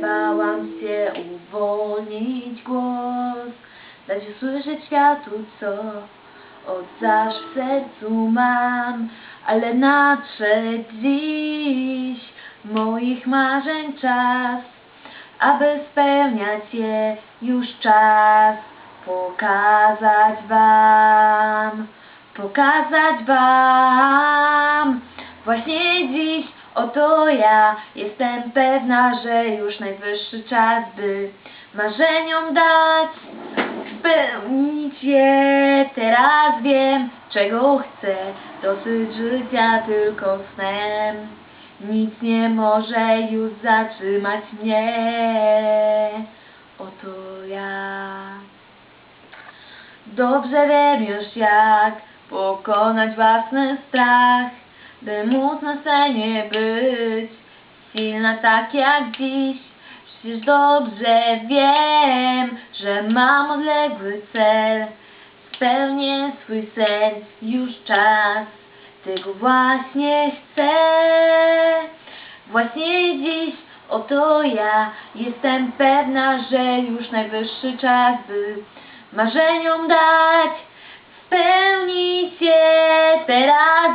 bałam się uwolnić głos, dać usłyszeć światu, co od zawsze w sercu mam, ale nadszedł dziś moich marzeń czas, aby spełniać je już czas, pokazać wam, pokazać wam. Właśnie dziś oto ja jestem pewna, że już najwyższy czas, by marzeniom dać spełnić je. Teraz wiem, czego chcę, dosyć życia tylko snem. Nic nie może już zatrzymać mnie. Oto ja. Dobrze wiem już jak pokonać własny strach, by móc na scenie być silna tak jak dziś. Przecież dobrze wiem, że mam odległy cel, spełnię swój sen, już czas, tego właśnie chcę. Właśnie dziś oto ja jestem pewna, że już najwyższy czas, by marzeniom dać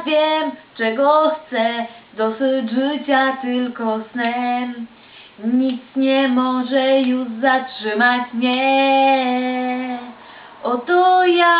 wiem, czego chcę, dosyć życia tylko snem. Nic nie może już zatrzymać mnie. Oto ja